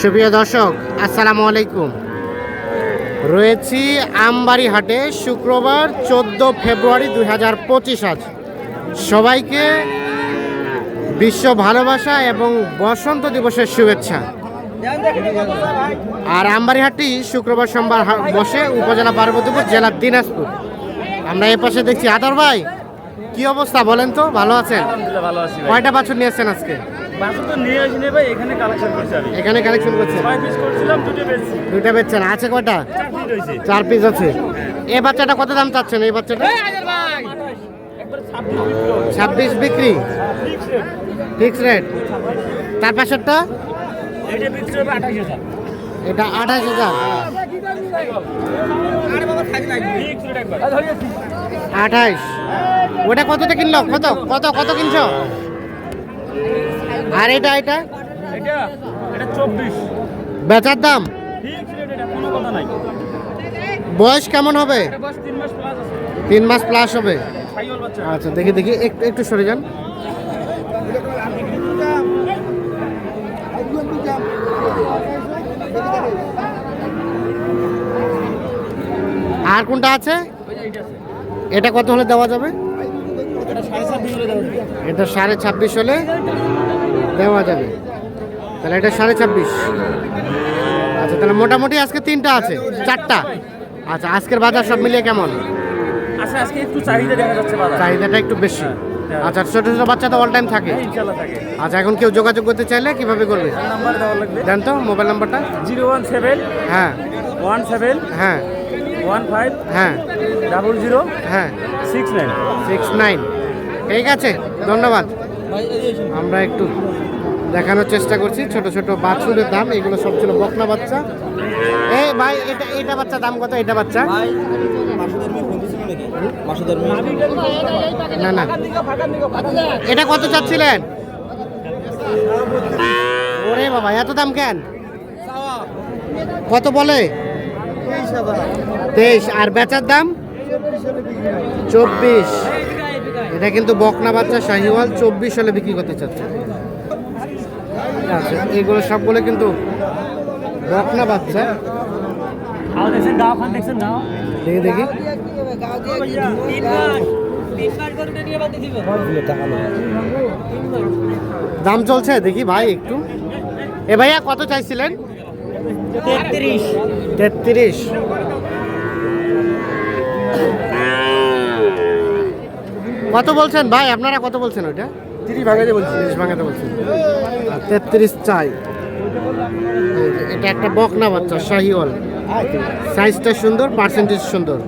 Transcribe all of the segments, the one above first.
সুপ্রিয় দর্শক আসসালামু আলাইকুম। রয়েছি আমবাড়ি হাটে শুক্রবার চোদ্দ ফেব্রুয়ারি দুই হাজার পঁচিশ আজ। সবাইকে বিশ্ব ভালোবাসা এবং বসন্ত দিবসের শুভেচ্ছা। আর আমবাড়ি হাটটি শুক্রবার সোমবার বসে উপজেলা পার্বতীপুর জেলার দিনাজপুর। আমরা এ পাশে দেখছি আদর ভাই কি অবস্থা বলেন তো? ভালো আছেন? কয়টা বাছুর নিয়েছেন আজকে? বাসু তো নিয়ে আসিনি ভাই এখানে কালেকশন করছি আমি এখানে কালেকশন করছেন ছয় পিস করছিলাম দুটো বেচছেন। আছে কয়টা? চার পিস আছে। এই বাচ্চাটা কত দাম চাচ্ছেন? এই বাচ্চাটা? ছাব্বিশ বিক্রি ফিক্স রেট তার পাশেরটা? এটা আঠাশ হাজার। আঠাইশ ওটা কতটা কিনলো? কত? কত কত কিনছো? আর এটা এটা? এটা? বেচার দাম? বয়স কেমন হবে? তিন মাস প্লাস আছে। তিন মাস প্লাস হবে? আচ্ছা দেখি দেখি একটু একটু সরে যান। আর কোনটা আছে? এটা কত হলে দেওয়া যাবে। এটা সাড়ে ছাব্বিশ হলে? দেওয়া যাবে। তাহলে এটা সাড়ে ছাব্বিশ। আচ্ছা তাহলে মোটামুটি আজকে তিনটা আছে চারটা। আচ্ছা আজকের বাজার সব মিলিয়ে কেমন? আচ্ছা আজকে একটু চাহিদা দেখা যাচ্ছে চাহিদাটা একটু বেশি। আচ্ছা ছোট ছোট বাচ্চা তো অল টাইম থাকে। হ্যাঁ, ইনশাল্লাহ থাকে। আচ্ছা এখন কেউ যোগাযোগ করতে চাইলে কীভাবে করবে? দেন তো মোবাইল নাম্বারটা। জিরো ওয়ান সেভেন হ্যাঁ। ওয়ান সেভেন হ্যাঁ। ওয়ান ফাইভ হ্যাঁ। ডাবল জিরো হ্যাঁ। Six nine. Six nine. ঠিক আছে ধন্যবাদ। আমরা একটু দেখানোর চেষ্টা করছি। ছোট ছোট বাছুরের দাম, এগুলো সব ছিল বকনা বাচ্চা। এই ভাই, এটা এটা বাচ্চা দাম কত? এটা বাচ্চা? না না। এটা কত চাচ্ছিলেন? ওরে বাবা, এত দাম কেন? কত বলে? তেইশ। আর বেচার দাম? চব্বিশ। এটা কিন্তু বকনা বাচ্চা, শাহিওয়াল, চব্বিশ সালে বিক্রি করতে চাচ্ছে। আচ্ছা এগুলো সবগুলো কিন্তু বকনা বাচ্চা। দেখি দেখি। দাম চলছে দেখি ভাই একটু। এ ভাইয়া কত চাইছিলেন? তেত্রিশ। তেত্রিশ। কত বলছেন ভাই? আপনারা কত বলছেন ওইটা? তিরিশ ভাঙাতে বলছি তিরিশ ভাঙাতে বলছি। তেত্রিশ চাই। এটা একটা বকনা বাচ্চা শাহিওয়াল। সাইজটা সুন্দর পার্সেন্টেজ সুন্দর।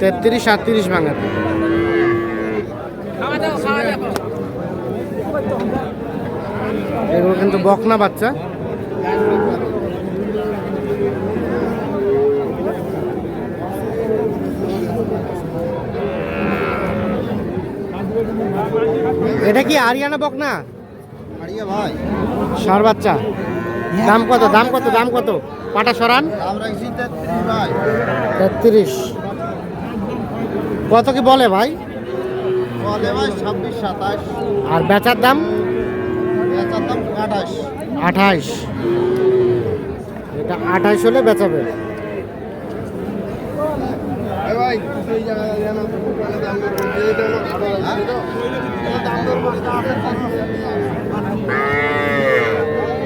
তেত্রিশ আর তিরিশ ভাঙাতে। এগুলো কিন্তু বকনা বাচ্চা। এটা কি আরিয়ানা বকনা? আরিয়া ভাই। সার বাচ্চা। দাম কত দাম কত দাম কত? পাটা সরান। আমরা তেত্রিশ কত কি বলে ভাই? আর বেচার দাম? বেচার দাম আঠাশ। আঠাইশ এটা আঠাইশ হলে বেচাবে ভাই সেই জায়গায় যেন দাম দর করতে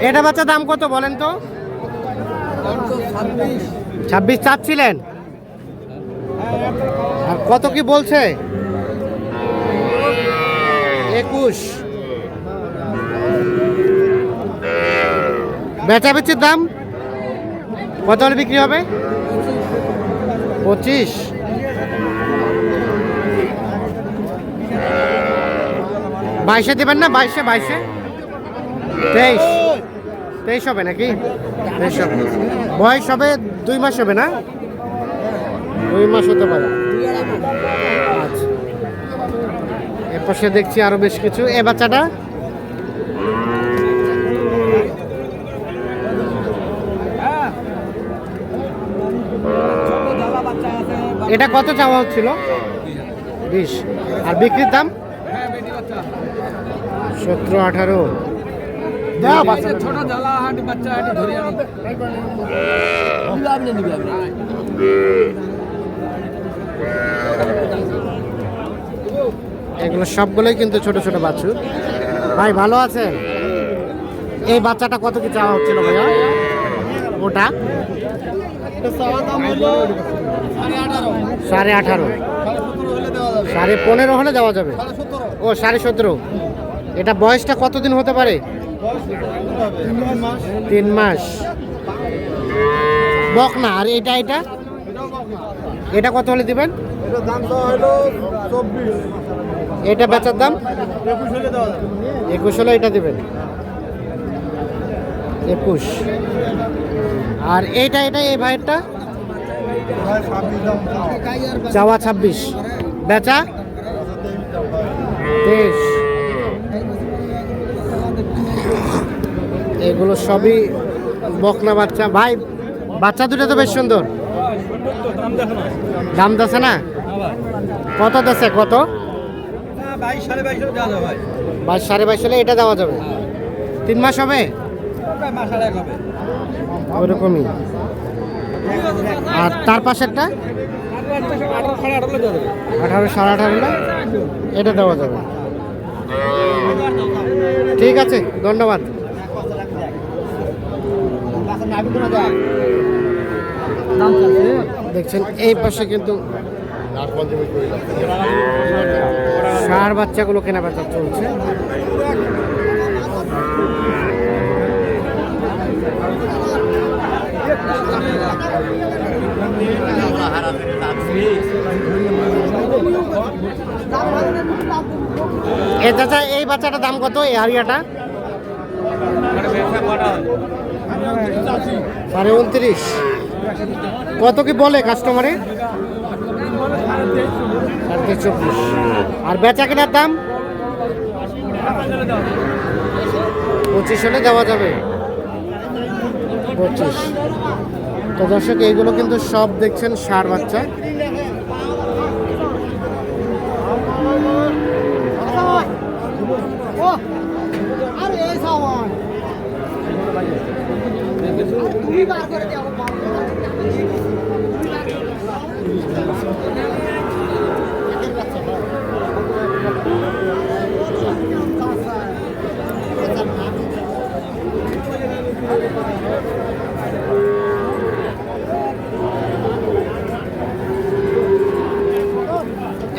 এটা বাচ্চা দাম কত বলেন তো? ছাব্বিশ চাচ্ছিলেন। আর কত কি বলছে? একুশ। বেচা বেচির দাম? কত বিক্রি হবে? পঁচিশ। বাইশে দেবেন না? বাইশে বাইশে? তেইশ। তেইশ হবে নাকি? তেইশ হবে। বয়স হবে দুই মাস হবে না? দুই মাস হতে পারে। আচ্ছা। দেখছি আরও বেশ কিছু। এ বাচ্চাটা? এটা কত চাওয়া হচ্ছিল? বিশ। আর বিক্রির দাম? সতেরো আঠারো। বাচ্চা ছোট জ্বালা হাঁটি বাচ্চা হাঁটি ধরে আনি। নিবে আপনি নিবে আপনি এগুলো সবগুলোই কিন্তু ছোট ছোট বাছুর। ভাই ভালো আছেন? এই বাচ্চাটা কত কি চাওয়া হচ্ছিল ভাইয়া? ওটা? সাড়ে আঠারো। সাড়ে পনেরো হলে দেওয়া যাবে। ও সাড়ে সতেরো। এটা বয়সটা কতদিন হতে পারে? তিন মাস। বক না, আর এটা এটা? এটা কত হলে দিবেন? এটা বেচার দাম? একুশ হলে এটা দেবেন। একুশ। আর এইটা, এটা, এই ভাইয়েরটা? চাওয়া ছাব্বিশ। বেচা? তেইশ। এগুলো সবই বকনা বাচ্চা। ভাই, বাচ্চা দুটো তো বেশ সুন্দর। দাম দাসে না? কত দেশে কত? বাইশ, সাড়ে বাইশ হলে এটা দেওয়া যাবে। তিন মাস হবে? ওরকমই। আর তার পাশেরটা? আঠারো, সাড়ে আঠারোটা এটা দেওয়া যাবে। ঠিক আছে, ধন্যবাদ। দেখছেন এই পাশে কিন্তু সার বাচ্চাগুলো কেনা বেচা চলছে। এ চাচা এই বাচ্চাটার দাম কত এই হারিয়াটা সাড়ে উনত্রিশ। কত কি বলে কাস্টমারে চব্বিশ। আর বেচা কেনার দাম? পঁচিশ হলে দেওয়া যাবে। পঁচিশ। তো দর্শক, এইগুলো কিন্তু সব দেখছেন সার বাচ্চা।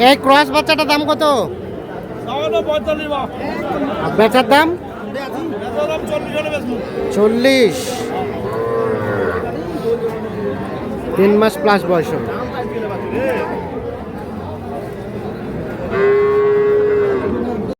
এই ক্রস বাচ্চাটার দাম কত? বেচার দাম? চল্লিশ। তিন মাস প্লাস বয়স হবে।